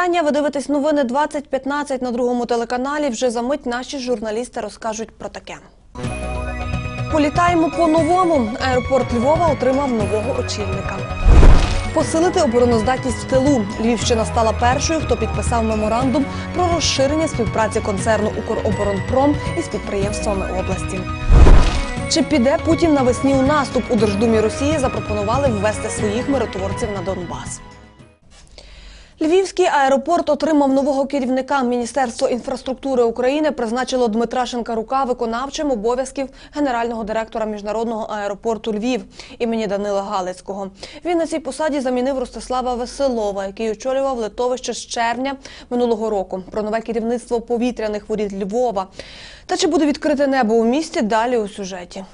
Вітання. Ви дивитесь новини 2015 на другому телеканалі. Вже за мить наші журналісти розкажуть про таке. Політаємо по-новому. Аеропорт Львова отримав нового очільника. Посилити обороноздатність в тилу. Львівщина стала першою, хто підписав меморандум про розширення співпраці концерну Укроборонпром із підприємствами області. Чи піде Путін навесні у наступ? У Держдумі Росії запропонували ввести своїх миротворців на Донбас. Львівський аеропорт отримав нового керівника. Міністерство інфраструктури України призначило Дмитра Шинкарука виконавчим обов'язків генерального директора міжнародного аеропорту Львів імені Данила Галицького. Він на цій посаді замінив Ростислава Веселова, який очолював литовище з червня минулого року. Про нове керівництво повітряних воріт Львова. Та чи буде відкрите небо у місті? Далі у сюжеті.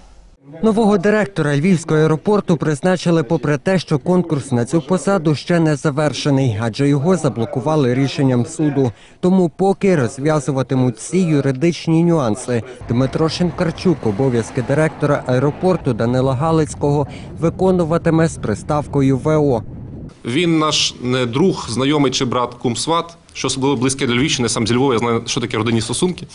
Нового директора Львівського аеропорту призначили попри те, що конкурс на цю посаду ще не завершений, адже його заблокували рішенням суду. Тому поки розв'язуватимуть всі юридичні нюанси. Дмитро Шинкарчук, обов'язки директора аеропорту Данила Галицького, виконуватиме з приставкою ВО. Він наш не друг, знайомий чи брат кум сват, що особливо близьке для Львівщини, сам зі Львова, я знаю, що таке родинні стосунки.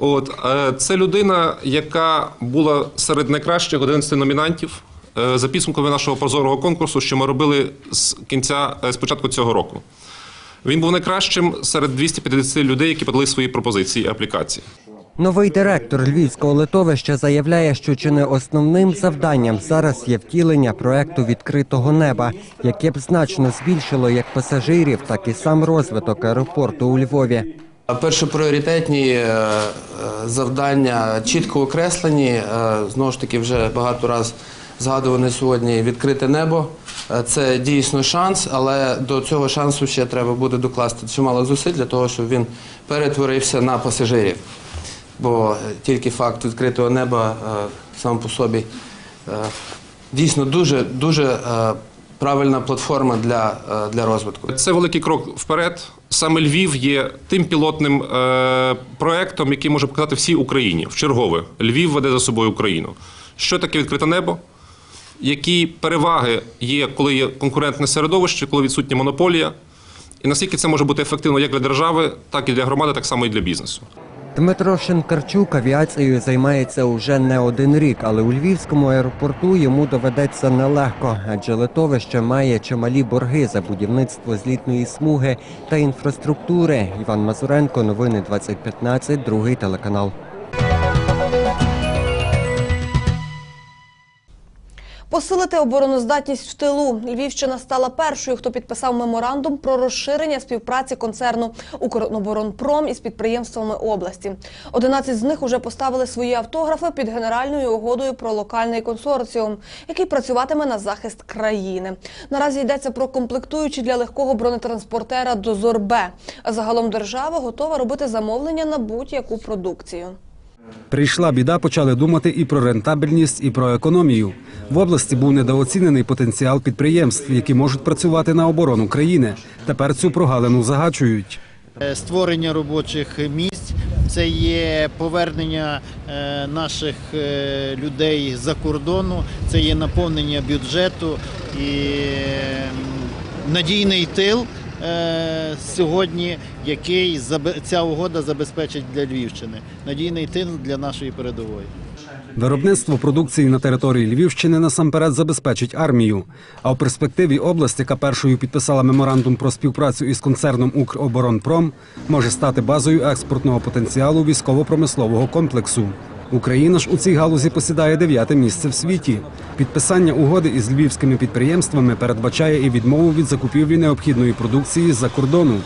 От е, це людина, яка була серед найкращих 11 номінантів е, за підсумками нашого прозорого конкурсу, що ми робили з кінця е, з початку цього року. Він був найкращим серед 250 людей, які подали свої пропозиції і аплікації. Новий директор львівського литовища заявляє, що чи не основним завданням зараз є втілення проекту відкритого неба, яке б значно збільшило як пасажирів, так і сам розвиток аеропорту у Львові. Першопріоритетні е, е, завдання чітко окреслені. Е, Знову ж таки, вже багато раз згадуване сьогодні відкрите небо. Це дійсно шанс, але до цього шансу ще треба буде докласти чимало зусиль для того, щоб він перетворився на пасажирів. Бо тільки факт відкритого неба сам по собі дійсно дуже дуже правильна платформа для, е, для розвитку. Це великий крок вперед. Саме Львів є тим пілотним е, проектом, який може показати всій Україні. В чергове Львів веде за собою Україну. Що таке відкрите небо? Які переваги є, коли є конкурентне середовище, коли відсутня монополія? І наскільки це може бути ефективно як для держави, так і для громади, так само і для бізнесу. Дмитро Шинкарчук авіацією займається уже не один рік, але у львівському аеропорту йому доведеться нелегко, адже литовище має чималі борги за будівництво злітної смуги та інфраструктури. Іван Мазуренко, новини 2015, другий телеканал. Посилити обороноздатність в тилу. Львівщина стала першою, хто підписав меморандум про розширення співпраці концерну «Укроборонпром» із підприємствами області. 11 з них уже поставили свої автографи під генеральною угодою про локальний консорціум, який працюватиме на захист країни. Наразі йдеться про комплектуючі для легкого бронетранспортера «Дозор Б». А загалом держава готова робити замовлення на будь-яку продукцію. Прийшла біда, почали думати і про рентабельність, і про економію. В області був недооцінений потенціал підприємств, які можуть працювати на оборону країни. Тепер цю прогалину загачують. Е, створення робочих місць, це є повернення е, наших е, людей за кордону, це є наповнення бюджету і надійний тил сьогодні, який ця угода забезпечить для Львівщини. Надійний тил для нашої передової. Виробництво продукції на території Львівщини насамперед забезпечить армію. А в перспективі область, яка першою підписала меморандум про співпрацю із концерном Укроборонпром, може стати базою експортного потенціалу військово-промислового комплексу. Україна ж у цій галузі посідає дев'яте місце в світі. Підписання угоди із львівськими підприємствами передбачає і відмову від закупівлі необхідної продукції з-за кордону.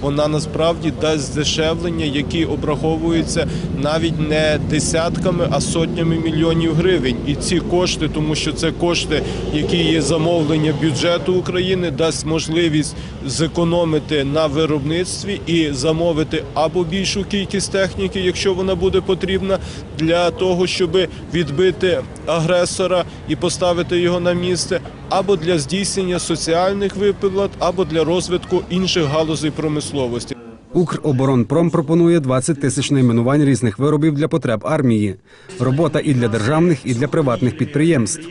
Вона насправді дасть здешевлення, які обраховуються навіть не десятками, а сотнями мільйонів гривень. І ці кошти, тому що це кошти, які є замовлення бюджету України, дасть можливість зекономити на виробництві і замовити або більшу кількість техніки, якщо вона буде потрібна, для того, щоб відбити агресора і поставити його на місце, або для здійснення соціальних виплат, або для розвитку інших галузей промисловості. Укроборонпром пропонує 20 тисяч найменувань різних виробів для потреб армії. Робота і для державних, і для приватних підприємств.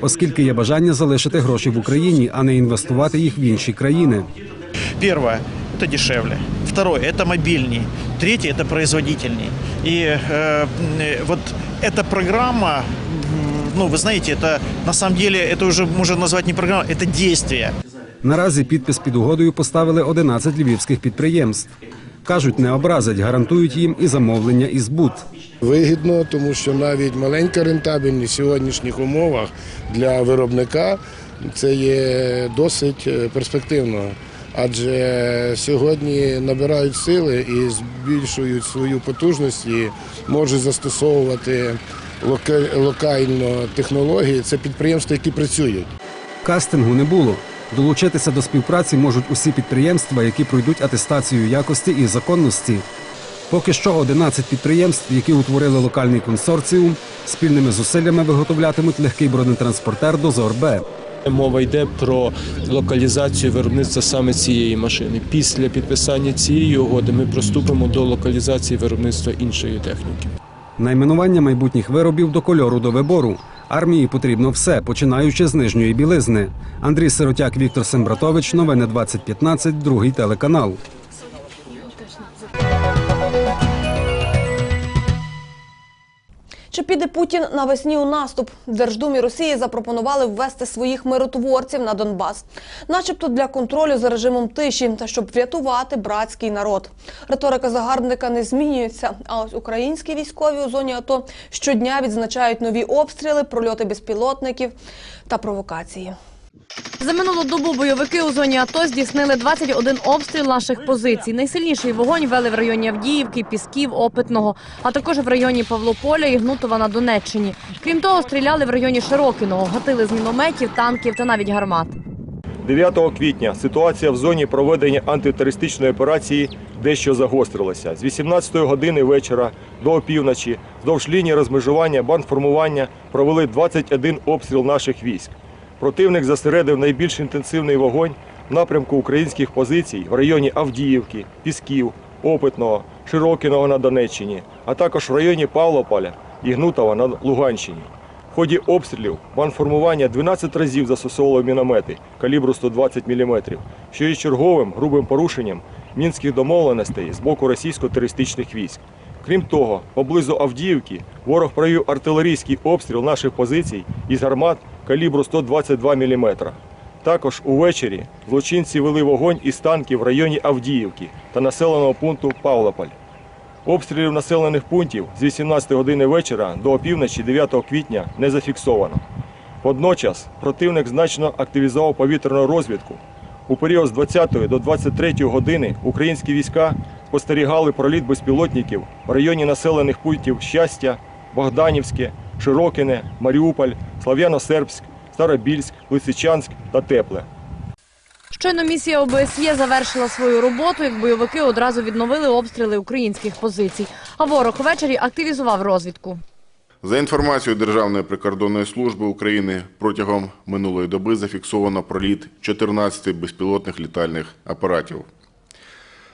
Оскільки є бажання залишити гроші в Україні, а не інвестувати їх в інші країни. Первое – это дешевле. Второе – это мобильней. Третье – это производительней. И э, м, вот эта программа, м, ну, вы знаете, это на самом деле, это уже можно назвать не программа, это действие. Наразі підпис під угодою поставили 11 львівських підприємств. Кажуть, не образять, гарантують їм і замовлення, і збут. Вигідно, тому що навіть маленька рентабельність в сьогоднішніх умовах для виробника це є досить е, перспективно. Адже сьогодні набирають сили і збільшують свою потужність і можуть застосовувати лока- локально технології. Це підприємства, які працюють. Кастингу не було. Долучитися до співпраці можуть усі підприємства, які пройдуть атестацію якості і законності. Поки що 11 підприємств, які утворили локальний консорціум, спільними зусиллями виготовлятимуть легкий бронетранспортер «Дозор Б». Мова йде про локалізацію виробництва саме цієї машини. Після підписання цієї угоди ми приступимо до локалізації виробництва іншої техніки. Найменування майбутніх виробів до кольору до вибору. Армії потрібно все, починаючи з нижньої білизни. Андрій Сиротяк, Віктор Сембратович. Новини 2015, другий телеканал. Чи піде Путін навесні у наступ? Держдумі Росії запропонували ввести своїх миротворців на Донбас, начебто для контролю за режимом тиші та щоб врятувати братський народ. Риторика загарбника не змінюється. А ось українські військові у зоні АТО щодня відзначають нові обстріли, прольоти безпілотників та провокації. За минулу добу бойовики у зоні АТО здійснили 21 обстріл наших позицій. Найсильніший вогонь вели в районі Авдіївки, Пісків, Опитного, а також в районі Павлополя і Гнутова на Донеччині. Крім того, стріляли в районі Широкіного, гатили з мінометів, танків та навіть гармат. 9 квітня ситуація в зоні проведення антитерористичної операції дещо загострилася. З 18 години вечора до опівночі вздовж лінії розмежування бандформування провели 21 обстріл наших військ. Противник зосередив найбільш інтенсивний вогонь в напрямку українських позицій в районі Авдіївки, Пісків, Опитного, Широкіного на Донеччині, а також в районі Павлополя і Гнутова на Луганщині. В ході обстрілів банформування 12 разів застосовувало міномети калібру 120 мм, що є черговим грубим порушенням мінських домовленостей з боку російсько-терористичних військ. Крім того, поблизу Авдіївки ворог провів артилерійський обстріл наших позицій із гармат калібру 122 мм. Також увечері злочинці вели вогонь із танків в районі Авдіївки та населеного пункту Павлополь. Обстрілів населених пунктів з 18 години вечора до опівночі 9 квітня не зафіксовано. Водночас противник значно активізував повітряну розвідку. У період з 20 до 23 години українські війська спостерігали проліт безпілотників в районі населених пунктів Щастя, Богданівське, Широкине, Маріуполь, Слав'яно-Сербськ, Старобільськ, Лисичанськ та Тепле. Щойно місія ОБСЄ завершила свою роботу, як бойовики одразу відновили обстріли українських позицій. А ворог ввечері активізував розвідку. За інформацією Державної прикордонної служби України, протягом минулої доби зафіксовано проліт 14 безпілотних літальних апаратів.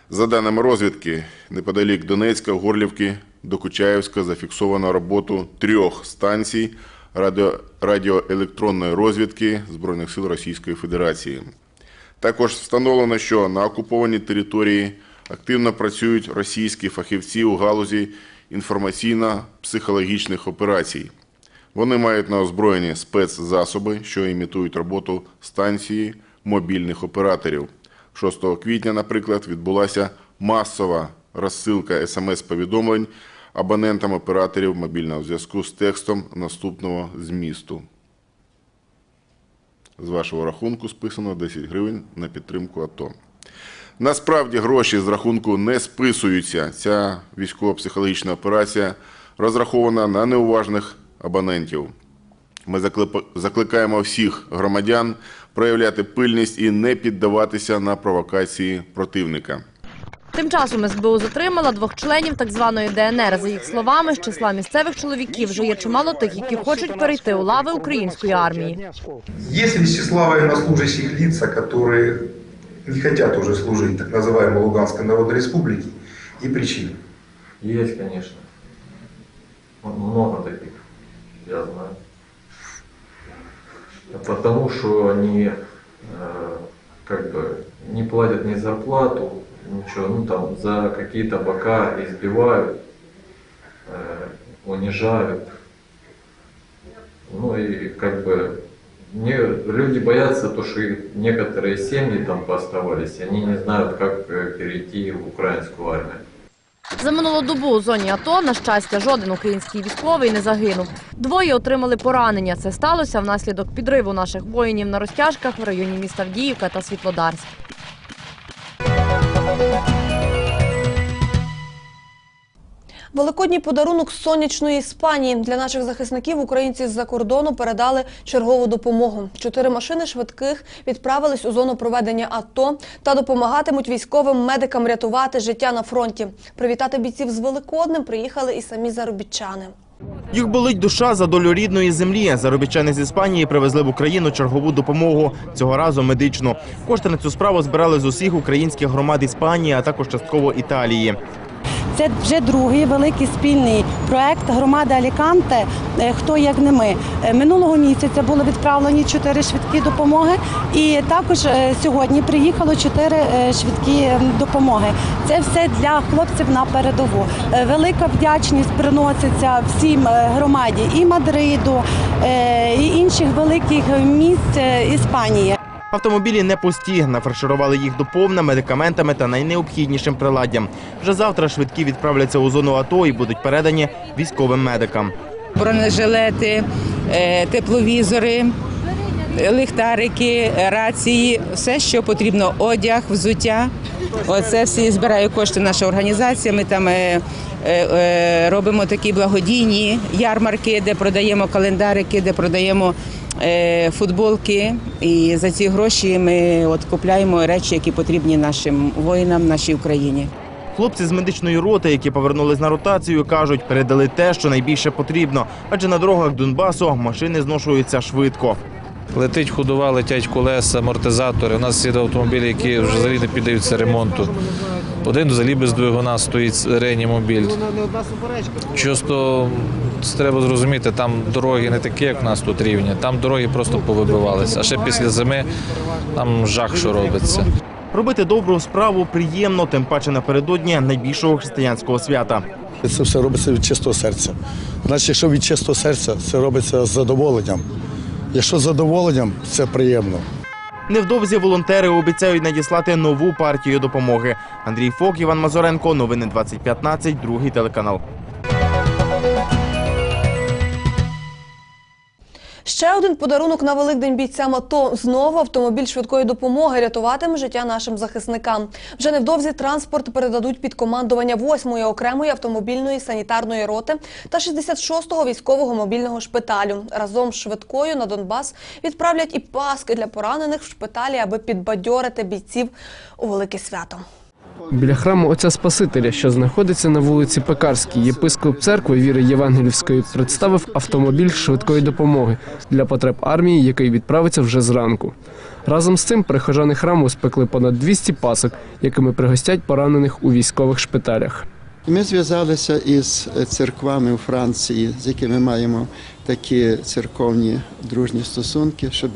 За даними розвідки, неподалік Донецька, Горлівки, Докучаєвська зафіксовано роботу трьох станцій радіо- радіоелектронної розвідки Збройних сил Російської Федерації. Також встановлено, що на окупованій території активно працюють російські фахівці у галузі інформаційно-психологічних операцій. Вони мають на озброєнні спецзасоби, що імітують роботу станції мобільних операторів. 6 квітня, наприклад, відбулася масова розсилка смс-повідомлень абонентам операторів мобільного зв'язку з текстом наступного змісту. З вашого рахунку списано 10 гривень на підтримку АТО. Насправді гроші з рахунку не списуються. Ця військово-психологічна операція розрахована на неуважних абонентів. Ми закликаємо всіх громадян проявляти пильність і не піддаватися на провокації противника. Тим часом СБУ затримала двох членів так званої ДНР. За їх словами, з числа місцевих чоловіків вже є чимало тих, які хочуть перейти у лави української армії. Есть из числа военнослужащих лица, которые не хотят уже служить так называемой Луганской Народной Республике и причины? Есть, конечно. Вот Много таких, Потому что они э, как бы не платят ни зарплату, ничего, ну там за какие-то бока избивают, э, унижают. Ну и как бы не, люди боятся то, что некоторые семьи там пооставались, и они не знают, как э, перейти в украинскую армию. За минулу добу у зоні АТО, на щастя, жоден український військовий не загинув. Двоє отримали поранення. Це сталося внаслідок підриву наших воїнів на розтяжках в районі міста Вдіївка та Світлодарськ. Великодній подарунок сонячної Іспанії для наших захисників українці з-за кордону передали чергову допомогу. Чотири машини швидких відправились у зону проведення АТО та допомагатимуть військовим медикам рятувати життя на фронті. Привітати бійців з Великоднем приїхали і самі заробітчани. Їх болить душа за долю рідної землі. Заробітчани з Іспанії привезли в Україну чергову допомогу. Цього разу медичну. Кошти на цю справу збирали з усіх українських громад Іспанії, а також частково Італії. Це вже другий великий спільний проект громади Аліканте. е, Хто як не ми Е, минулого місяця було відправлені чотири швидкі допомоги, і також е, сьогодні приїхало чотири швидкі допомоги. Це все для хлопців на передову. Велика вдячність приноситься всім громаді і Мадриду, і інших великих місць е, Іспанії. Автомобілі не пусті. Нафарширували їх доповна медикаментами та найнеобхіднішим приладдям. Вже завтра швидкі відправляться у зону АТО і будуть передані військовим медикам. бронежилети, е, тепловізори, ліхтарики, рації, все, що потрібно, одяг, взуття. Оце всі збирає кошти наша організація. Ми там е, е, робимо такі благодійні ярмарки, де продаємо календарики, де продаємо футболки. І за ці гроші ми от купляємо речі, які потрібні нашим воїнам, нашій Україні. Хлопці з медичної роти, які повернулись на ротацію, кажуть, передали те, що найбільше потрібно, адже на дорогах Донбасу машини зношуються швидко. Летить ходова, летять колеса, амортизатори. У нас є автомобілі, які вже взагалі не піддаються ремонту. Один взагалі без двигуна стоїть реанімобіль. Це треба зрозуміти, там дороги не такі, як в нас тут рівні. Там дороги просто повибивалися. А ще після зими там жах, що робиться. Робити добру справу приємно, тим паче напередодні найбільшого християнського свята. Це все робиться від чистого серця. Значить, якщо від чистого серця, це робиться з задоволенням. Якщо з задоволенням, це приємно. Невдовзі волонтери обіцяють надіслати нову партію допомоги. Андрій Фок, Іван Мазуренко, новини 2015, другий телеканал. Ще один подарунок на Великдень бійцям АТО. Знову автомобіль швидкої допомоги рятуватиме життя нашим захисникам. Вже невдовзі транспорт передадуть під командування 8-ї окремої автомобільної санітарної роти та 66-го військового мобільного шпиталю. Разом з швидкою на Донбас відправлять і паски для поранених в шпиталі, аби підбадьорити бійців у велике свято. Біля храму Отця Спасителя, що знаходиться на вулиці Пекарській, єпископ церкви віри Євангелівської представив автомобіль швидкої допомоги для потреб армії, який відправиться вже зранку. Разом з цим прихожани храму спекли понад 200 пасок, якими пригостять поранених у військових шпиталях. Ми зв'язалися із церквами у Франції, з якими маємо такі церковні дружні стосунки, щоб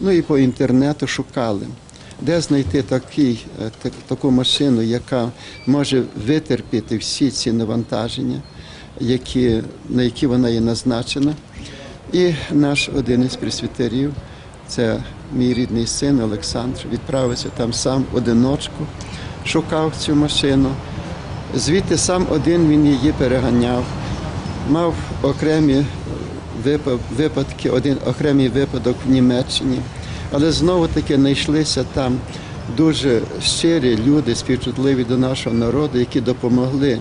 ну і по інтернету шукали, де знайти такий, е, так- таку машину, яка може витерпіти всі ці навантаження, які, на які вона є назначена. І наш один із пресвітерів, це мій рідний син Олександр, відправився там сам одиночку, шукав цю машину. Звідти сам один він її переганяв, мав окремі випа- випадки, один окремий випадок в Німеччині, але знову таки знайшлися там дуже щирі люди, співчутливі до нашого народу, які допомогли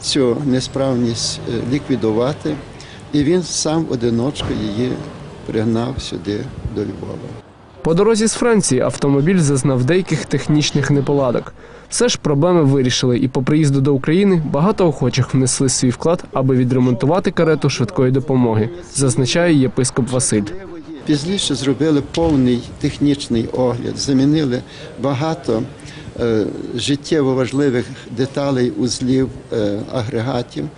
цю несправність е, ліквідувати. І він сам одиночку її пригнав сюди до Львова. По дорозі з Франції автомобіль зазнав деяких технічних неполадок. Все ж проблеми вирішили, і по приїзду до України багато охочих внесли свій вклад, аби відремонтувати карету швидкої допомоги, зазначає єпископ Василь. Пізніше зробили повний технічний огляд, замінили багато е, життєво важливих деталей, узлів, е, агрегатів.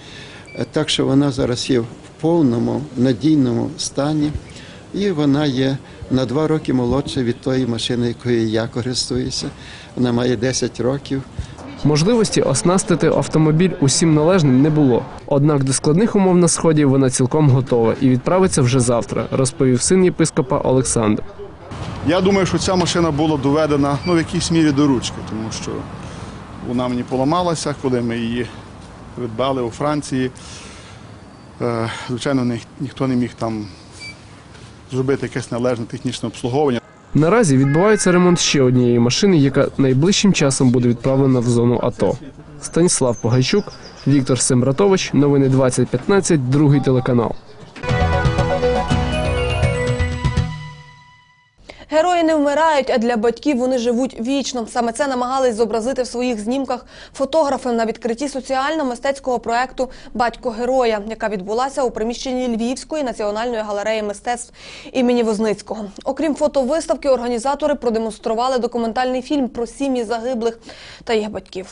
Е, Так що вона зараз є в повному надійному стані. І вона є на два роки молодша від тої машини, якою я користуюся. Вона має 10 років. Можливості оснастити автомобіль усім належним не було. Однак до складних умов на сході вона цілком готова і відправиться вже завтра, розповів син єпископа Олександр. Я думаю, що ця машина була доведена ну, в якійсь мірі до ручки, тому що вона мені поламалася, коли ми її придбали у Франції. Е, Звичайно, ніхто не міг там зробити якесь належне технічне обслуговування. Наразі відбувається ремонт ще однієї машини, яка найближчим часом буде відправлена в зону АТО. Станіслав Погайчук, Віктор Сембратович, новини 2015, другий телеканал. Герої не вмирають, а для батьків вони живуть вічно. Саме це намагались зобразити в своїх знімках фотографи на відкритті соціально-мистецького проекту Батько героя, яка відбулася у приміщенні Львівської національної галереї мистецтв імені Возницького. Окрім фотовиставки, організатори продемонстрували документальний фільм про сім'ї загиблих та їх батьків.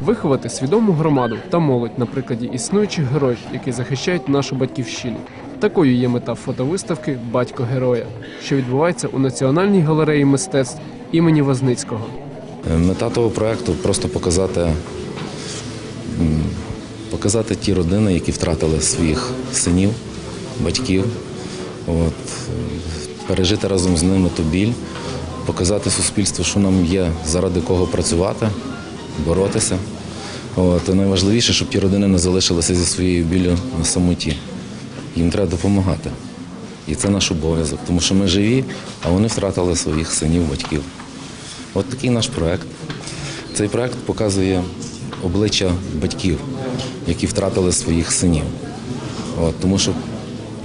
Виховати свідому громаду та молодь на прикладі існуючих героїв, які захищають нашу батьківщину. Такою є мета фотовиставки Батько героя, що відбувається у Національній галереї мистецтв імені Возницького. Мета того проекту просто показати, показати ті родини, які втратили своїх синів, батьків, от, е, пережити разом з ними ту біль, показати суспільству, що нам є заради кого працювати, боротися. От, найважливіше, щоб ті родини не залишилися зі своєю біллю на самоті. Їм треба допомагати. І це наш обов'язок, тому що ми живі, а вони втратили своїх синів, батьків. От такий наш проект. Цей проект показує обличчя батьків, які втратили своїх синів. От, тому що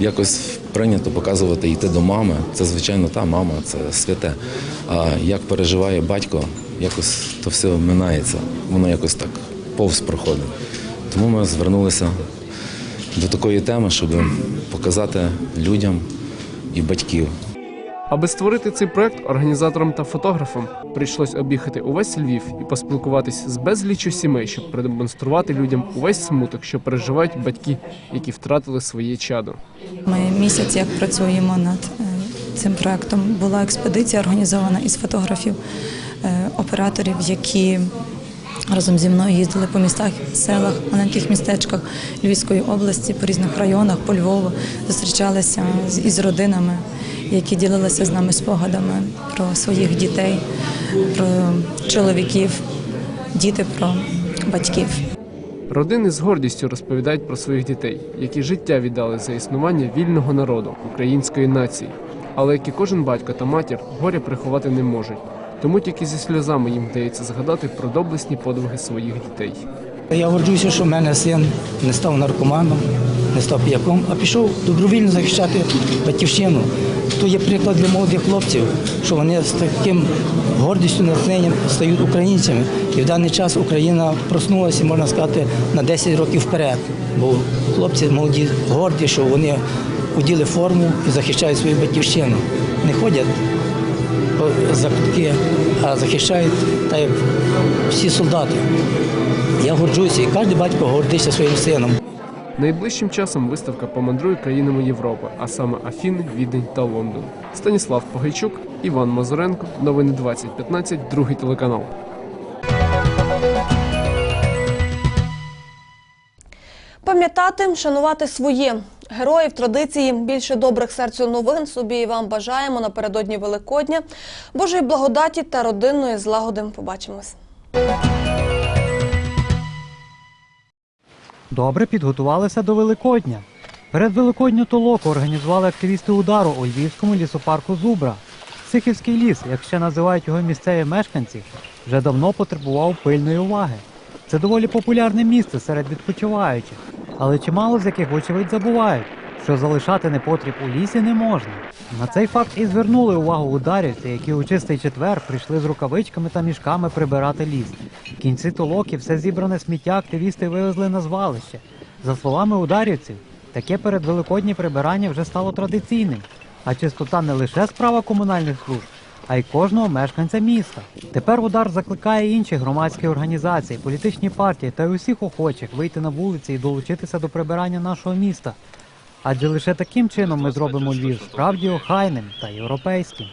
якось прийнято показувати йти до мами. Це, звичайно, та мама, це святе. А як переживає батько, якось то все минається. Воно якось так повз проходить. Тому ми звернулися до такої теми, щоб показати людям і батьків. Аби створити цей проект організаторам та фотографам прийшлось об'їхати увесь Львів і поспілкуватись з безліччю сімей, щоб продемонструвати людям увесь смуток, що переживають батьки, які втратили своє чадо. Ми місяць як працюємо над е, цим проектом. Була експедиція організована із фотографів, е, операторів, які разом зі мною їздили по містах, селах, маленьких містечках Львівської області, по різних районах, по Львову, зустрічалися із родинами, які ділилися з нами спогадами про своїх дітей, про чоловіків, діти про батьків. Родини з гордістю розповідають про своїх дітей, які життя віддали за існування вільного народу, української нації. Але як і кожен батько та матір, горя приховати не можуть. Тому тільки зі сльозами їм вдається згадати про доблесні подвиги своїх дітей. Я горджуся, що в мене син не став наркоманом, не став піяком, а пішов добровільно захищати батьківщину. То є приклад для молодих хлопців, що вони з таким гордістю, натхненням стають українцями. І в даний час Україна проснулася, можна сказати, на 10 років вперед. Бо хлопці молоді горді, що вони оділи форму і захищають свою батьківщину. Не ходять закутки, а захищають так, як всі солдати. Я горджуся, і кожен батько гордиться своїм сином. Найближчим часом виставка помандрує країнами Європи, а саме Афіни, Відень та Лондон. Станіслав Погайчук, Іван Мазуренко, новини 2015, другий телеканал. Пам'ятати, шанувати своє героїв традиції більше добрих серцю новин собі і вам бажаємо напередодні Великодня, Божої благодаті та родинної злагоди. Побачимось. Добре підготувалися до Великодня. Перед Великодню толоку організували активісти удару у Львівському лісопарку Зубра. Сихівський ліс, як ще називають його місцеві мешканці, вже давно потребував пильної уваги. Це доволі популярне місце серед відпочиваючих, але чимало з яких, вочевидь, забувають, що залишати непотріб у лісі не можна. На цей факт і звернули увагу ударівці, які у чистий четвер прийшли з рукавичками та мішками прибирати ліс. В кінці толоки все зібране сміття активісти вивезли на звалище. За словами ударівців, таке передвеликоднє прибирання вже стало традиційним, а чистота не лише справа комунальних служб, а й кожного мешканця міста. Тепер удар закликає інші громадські організації, політичні партії та й усіх охочих вийти на вулиці і долучитися до прибирання нашого міста. Адже лише таким чином ми зробимо Львів справді охайним та європейським.